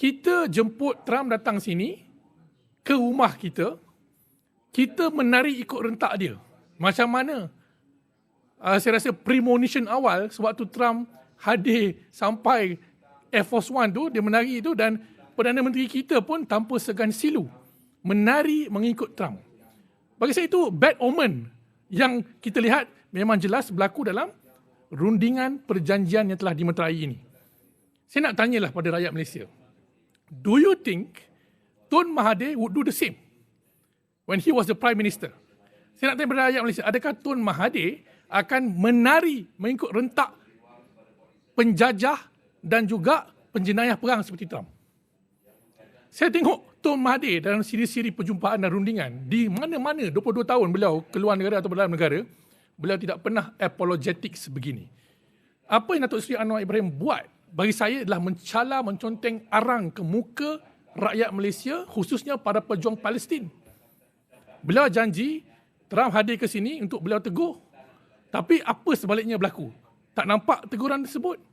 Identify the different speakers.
Speaker 1: kita jemput Trump datang sini ke rumah kita, kita menari ikut rentak dia. Macam mana? Uh, saya rasa premonition awal sewaktu Trump hadir sampai Air Force One tu, dia menari itu dan Perdana Menteri kita pun tanpa segan silu menari mengikut Trump. Bagi saya itu bad omen yang kita lihat memang jelas berlaku dalam rundingan perjanjian yang telah dimeterai ini. Saya nak tanyalah pada rakyat Malaysia. Do you think Tun Mahathir would do the same when he was the Prime Minister? Saya nak tanya rakyat Malaysia, adakah Tun Mahathir akan menari mengikut rentak penjajah dan juga penjenayah perang seperti Trump? Saya tengok Tun Mahathir dalam siri-siri perjumpaan dan rundingan di mana-mana 22 tahun beliau keluar negara atau dalam negara, beliau tidak pernah apologetik sebegini. Apa yang Datuk Seri Anwar Ibrahim buat bagi saya adalah mencala menconteng arang ke muka rakyat Malaysia khususnya para pejuang Palestin. Beliau janji Trump hadir ke sini untuk beliau tegur. Tapi apa sebaliknya berlaku? Tak nampak teguran tersebut?